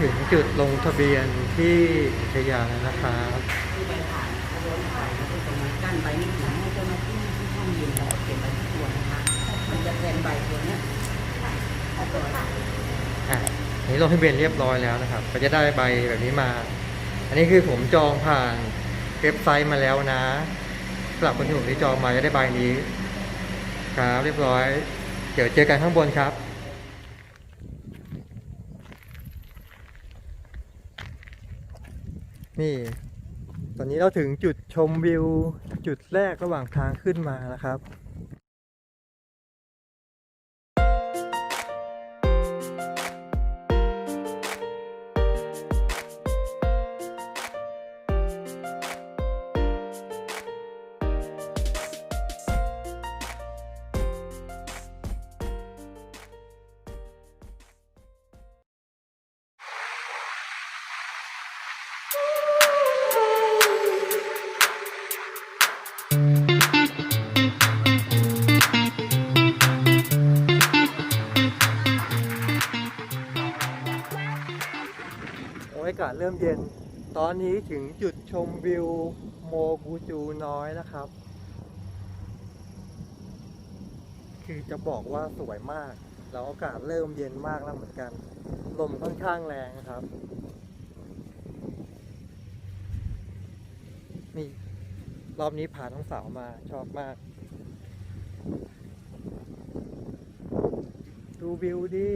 ถึงจุดลงทะเบียนที่อุทยานแล้วนะครับที่ใบผ่านขาโดนผ่านก็คือตรงนั้นกั้นใบไม่ถึงให้เจ้าหน้าที่ที่ห้องเย็นแล้วเก็บใบที่ตัวนะคะมันจะแทนใบตัวเนี้ยเอาตัวอะอันนี้ลงทะเบียนเรียบร้อยแล้วนะครับ ก็จะได้ใบแบบนี้มา อันนี้คือผมจองผ่านเว็บไซต์มาแล้วนะสำหรับคนที่ผมที่จองมาจะได้ใบนี้ ครับ เรียบร้อย เดี๋ยวเจอกันข้างบนครับ นี่ ตอนนี้เราถึงจุดชมวิวจุดแรกระหว่างทางขึ้นมานะครับ อ้ยอากาศเริ่มเย็น ตอนนี้ถึงจุดชมวิวโมกูจูน้อยนะครับ คือจะบอกว่าสวยมาก แล้วอากาศเริ่มเย็นมากแล้วเหมือนกัน ลมค่อนข้างแรงนะครับ นี่ รอบนี้ผ่าน้องสาวมาชอบมาก ดูวิวดี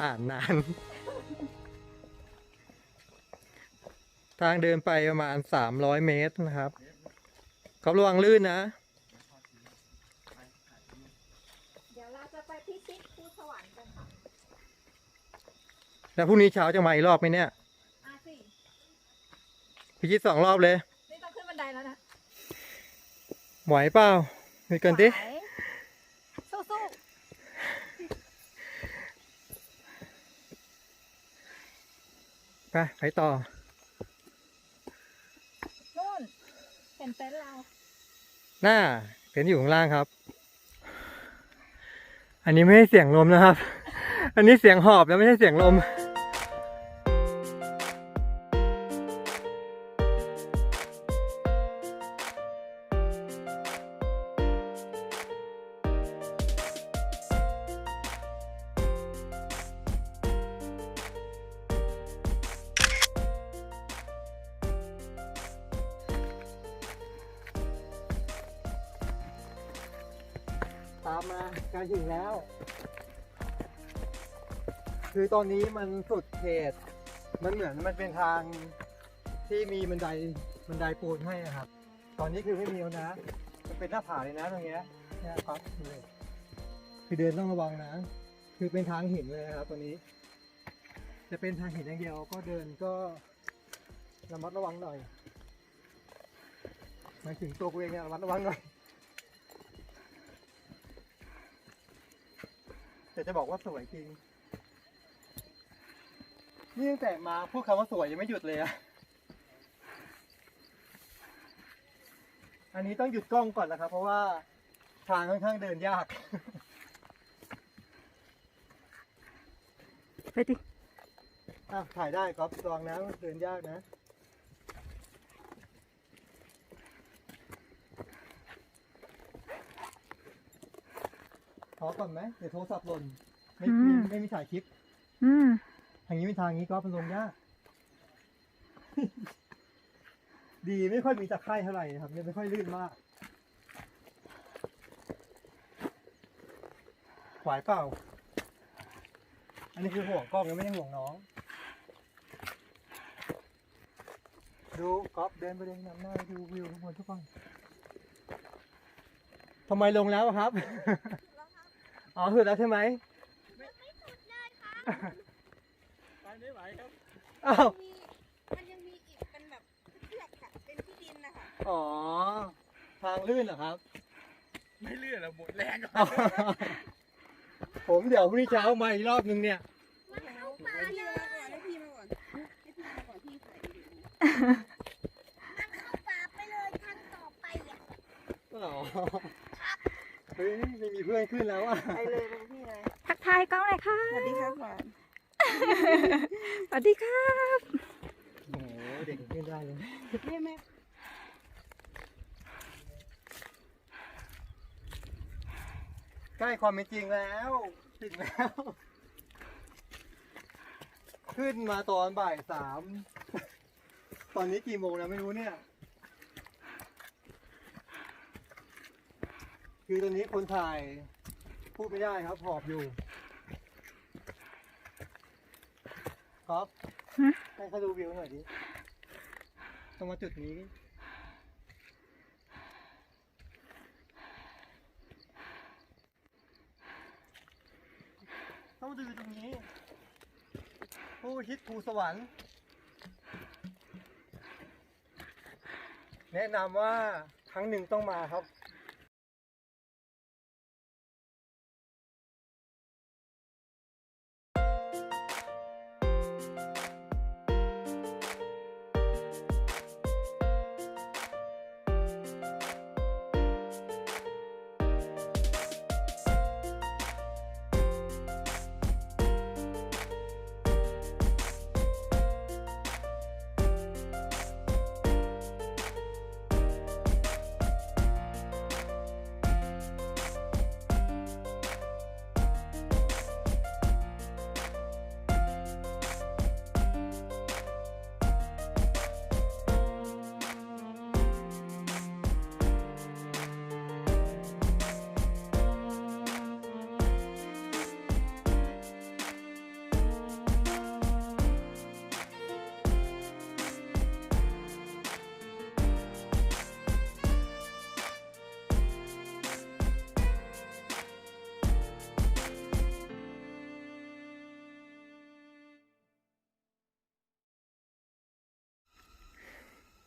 อ่านนาน ทางเดินไปประมาณสามร้อยเมตรนะครับครับระวังลื่นนะ เดี๋ยวเราจะไปพิชิตภูสวรรค์กันค่ะแล้วพรุ่งนี้เช้าจะมาอีกรอบไหมเนี่ยอะสิพิชิตสองรอบเลย นี่ต้องขึ้นบันไดแล้วนะไหวเปล่ามีกันดิ ไหว ไปไปต่อๆนู่นเห็นเต็นท์เราหน้าเต็นท์อยู่ข้างล่างครับ อันนี้ไม่ใช่เสียงลมนะครับ อันนี้เสียงหอบแล้วไม่ใช่เสียงลม ตามมาใกล้ถึงแล้ว คือตอนนี้มันสุดเขต มันเหมือนมันเป็นทางที่มีบันไดบันไดปูนให้นะครับ ตอนนี้คือไม่มีแล้วนะ มันเป็นหน้าผาเลยนะตรงเนี้ยเนี่ยครับคือเดินต้องระวังนะ คือเป็นทางหินเลยนะครับตัวนี้ จะเป็นทางหินอย่างเดียวก็เดินก็ระมัดระวังหน่อยหมายถึงตัวกูเองเนี่ยระมัดระวังหน่อย แต่จะบอกว่าสวยจริง นี่ตั้งแต่มาพูดคำว่าสวยยังไม่หยุดเลยอะอันนี้ต้องหยุดกล้องก่อนนะครับ เพราะว่าทางค่อนข้างเดินยากไปดิอะถ่ายได้ครับลองนะเดินยากนะ อก่อนไหมเดี๋ยวโทรศัพท์หล่นไม่มีไม่มีถ่ายคลิปอืม ทางนี้เป็นทางนี้ก็มันลงยาก ดีไม่ค่อยมีตะไคร่เท่าไหร่นะครับยังไม่ค่อยลื่นมากไหวเปล่า อันนี้คือห่วงกล้องยังไม่ได้ห่วงน้อง ดูก๊อฟเดินไปเดินนำหน้าดูวิวข้างบนทุกคนทำไมลงแล้วอะครับ อ๋อสุดแล้วใช่ไหมไปไม่ไหวครับอ้าวมีมันยังมีอีกเป็นแบบเชือกค่ะ เป็นที่ดินนะคะอ๋อ ทางลื่นเหรอครับ ไม่เลื่อนแล้วหมดแรงแล้วอ๋อผมเดี๋ยวพรุ่งนี้เช้ามาอีกรอบนึงเนี่ย มันเข้าป่าเลยให้พี่มาก่อนให้พี่มาก่อนให้พี่มาก่อนพี่ถ่ายวิดีโอมันเข้าป่าไปเลยทางต่อไปอะ อ๋อเฮ้ยไม่มีเพื่อนขึ้นแล้วอะ ไปเลยไปพี่เลย ทักทายกล้องหน่อยค่ะ สวัสดีครับก่อน สวัสดีครับ โอ้โหเด็กขึ้นได้เลย นี่แม่ ใกล้ความเป็นจริงแล้วถึงแล้ว ขึ้นมาตอนบ่ายสามตอนนี้กี่โมงแล้วไม่รู้เนี่ย คือตอนนี้คนถ่าย พูดไม่ได้ครับหอบอยู่ก๊อฟฮะให้เขาดูวิวหน่อยดิตรงมาจุดนี้ ดือตรงนี้ ผู้ฮิตภูสวรรค์ แนะนำว่าครั้งหนึ่งต้องมาครับ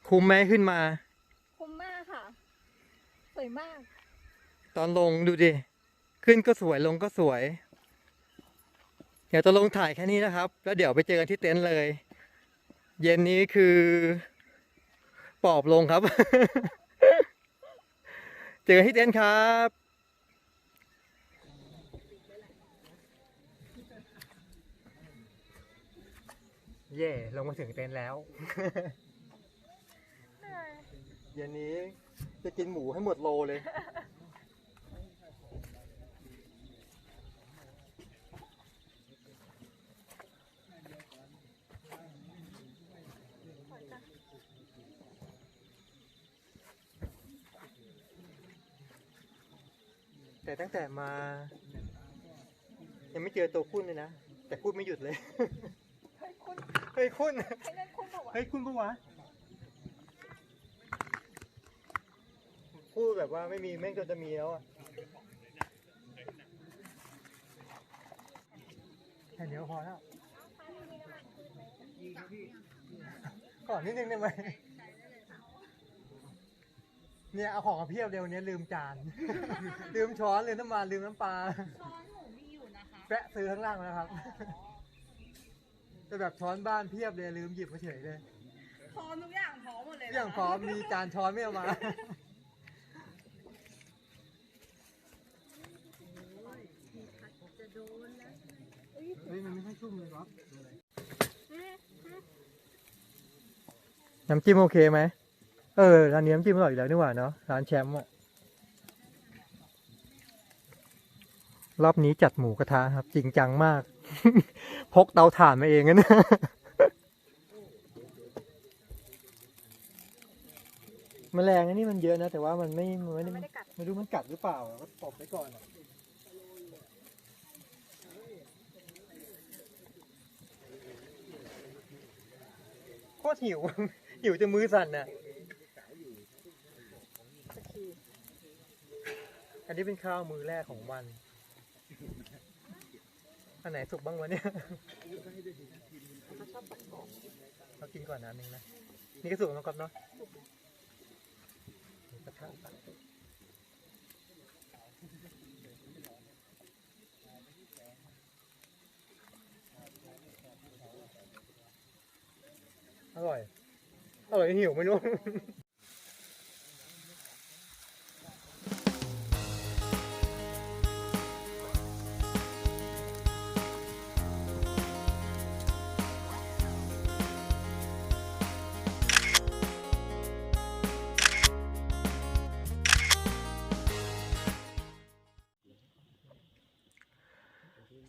คุ้มไหมขึ้นมา คุ้มมากค่ะ สวยมาก ตอนลงดูดิ ขึ้นก็สวยลงก็สวย เดี๋ยวจะลงถ่ายแค่นี้นะครับ แล้วเดี๋ยวไปเจอกันที่เต็นท์เลย เย็นนี้คือ ปอบลงครับ เจอกันที่เต็นท์ครับเย่ลงมาถึงเต็นท์แล้ว เย็นนี้จะกินหมูให้หมดโลเลย แต่ตั้งแต่มา ยังไม่เจอตัวคุณเลยนะ แต่พูดไม่หยุดเลย เฮ้ยคุณให้เล่นคุ้มบอกว่า เฮ้ยคุณปะวะ พูดแบบว่าไม่มีแม่งจนจะมีแล้วอะแค่เดียวพอแล้วก่อนนิดนึงได้ไหมเนี่ยเอาของมาเพียบเร็วเนี้ยลืมจาน ลืมช้อนลืมน้ำมันลืมน้ำปลาช้อนหนูมีอยู่นะคะแปะซื้อข้างล่างแล้วครับแต่แบบช้อนบ้านเพียบเลยลืมหยิบมาเฉยเลยพร้อมทุกอย่างพร้อมหมดเลยทุกอย่างพร้อมมีจานช้อนไม่เอามา เฮ้ยมันไม่ใช่ชุ่มเลยครับน้ำจิ้มโอเคไหม เออ ร้านนี้น้ำจิ้มอร่อยอยู่แล้วนี่หว่าเนาะ ร้านแชมป์อะรอบนี้จัดหมูกระทะครับ จริงจังมาก พกเตาถ่านมาเองนะเนี่ยแมลงอันนี้มันเยอะนะ แต่ว่ามันไม่ มันไม่ได้ไม่รู้มันกัดหรือเปล่าก็ตบไปก่อนอะโคตรหิว หิวจนมือสั่นน่ะ อันนี้เป็นข้าวมือแรกของวัน อันไหนสุกบ้างวะเนี่ยเรากินก่อนนะนึงนะ นี่ก็สุกแล้วครับเนาะกระทะ อร่อย อร่อยหิวไม่รู้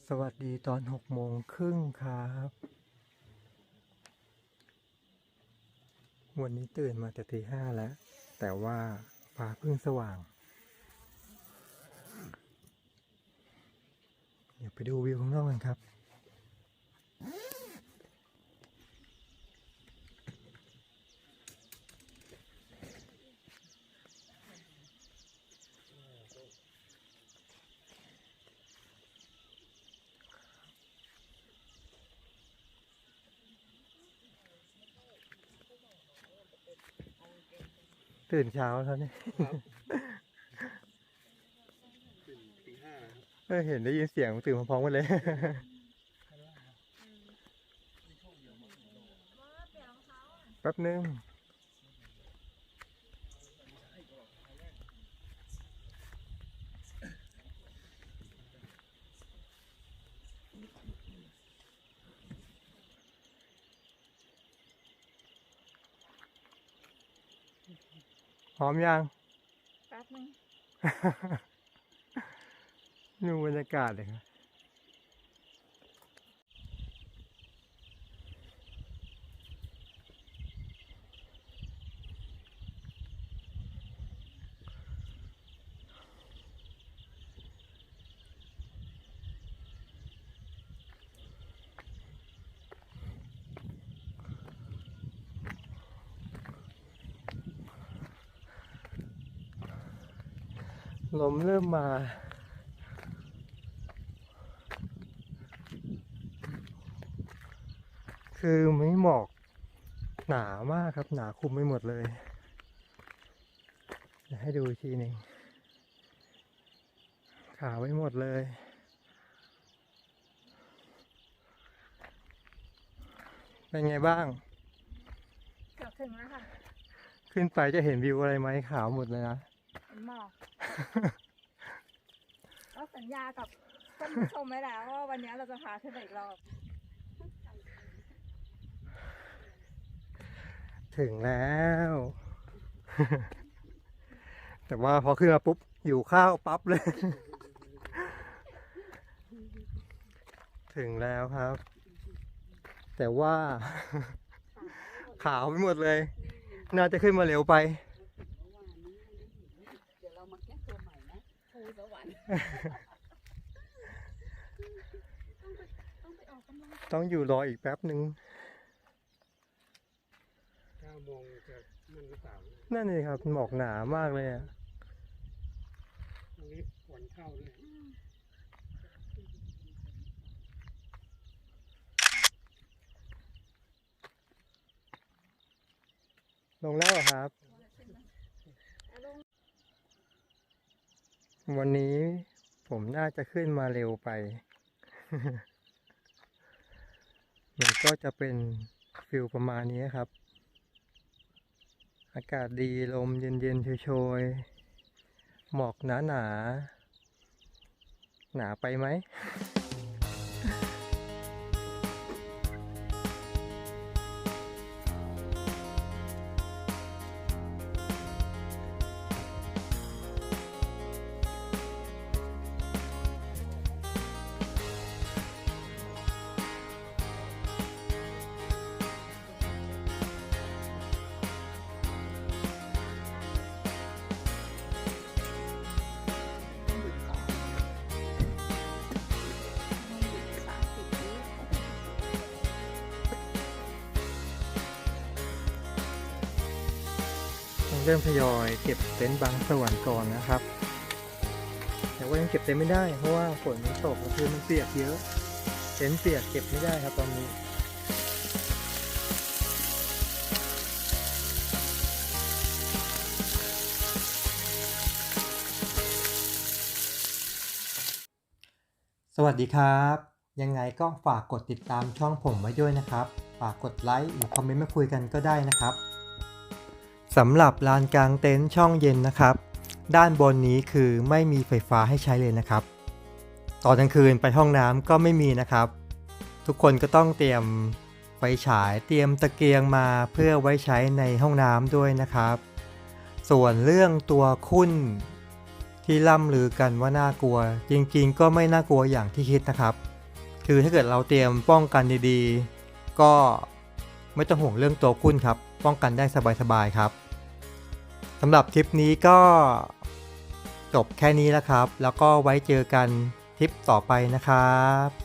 สวัสดีตอนหกโมงครึ่งครับ วันนี้ตื่นมาแต่ตีห้าแล้ว แต่ว่าฟ้าเพิ่งสว่าง เดี๋ยวไปดูวิวข้างนอกกันครับ ตื่นเช้าแล้วเนี่ยตีห้าเออเห็นได้ยินเสียงตื่นมาพร้อมกันเลย แป๊บนึง อมยังแป๊บนึง ดูบรรยากาศเลยครับ ลมเริ่มมาคือไม่หมอกหนามากครับ หนาคลุมไปหมดเลยเดี๋ยวให้ดูอีกทีหนึ่งขาวไปหมดเลย เป็นไงบ้างเกือบถึงแล้วค่ะ ขึ้นไปจะเห็นวิวอะไรไหมขาวหมดเลยนะเห็นหมอกก็สัญญากับท่านผู้ชมไว้แล้วว่าวันนี้เราจะพาขึ้นไปอีกรอบ ถึงแล้ว แต่ว่าพอขึ้นมาปุ๊บอยู่ข้าวปั๊บเลย ถึงแล้วครับ แต่ว่า ขาวไปหมดเลย น่าจะขึ้นมาเร็วไป เดี๋ยวเรามาแก้ตัวใหม่นะ ภูสวรรค์ต้องอยู่รออีกแป๊บหนึ่งเก้าโมงจะนั่นหรือเปล่านั่นเลยครับหมอกหนามากเลยอะตรงนี้ฝนเข้าด้วยลงแล้วเหรอครับ วันนี้ผมน่าจะขึ้นมาเร็วไป มันก็จะเป็นฟิลประมาณนี้ครับ อากาศดีลมเย็นๆโชยๆหมอกหนาหนาๆหนาไปไหม เริ่มทยอยเก็บเต็นท์บางส่วนก่อนนะครับ แต่ว่ายังเก็บเต็นท์ไม่ได้เพราะว่าฝนมันตกคือมันเปียกเยอะเต็นท์เปียกเก็บไม่ได้ครับตอนนี้สวัสดีครับ ยังไงก็ฝากกดติดตามช่องผมไว้ด้วยนะครับ ฝากกดไลค์หรือคอมเมนต์มาคุยกันก็ได้นะครับ สำหรับลานกลางเต็นท์ช่องเย็นนะครับ ด้านบนนี้คือไม่มีไฟฟ้าให้ใช้เลยนะครับ ตอนกลางคืนไปห้องน้ำก็ไม่มีนะครับ ทุกคนก็ต้องเตรียมไฟฉายเตรียมตะเกียงมาเพื่อไว้ใช้ในห้องน้ำด้วยนะครับ ส่วนเรื่องตัวคุ้นที่ล่ำลือกันว่าน่ากลัว จริงๆ ก็ไม่น่ากลัวอย่างที่คิดนะครับ คือถ้าเกิดเราเตรียมป้องกันดีๆ ก็ไม่ต้องห่วงเรื่องตัวคุ้นครับ ป้องกันได้สบายๆครับำหรับทริปนี้ก็จบแค่นี้แล้วครับ แล้วก็ไว้เจอกันทริปต่อไปนะครับ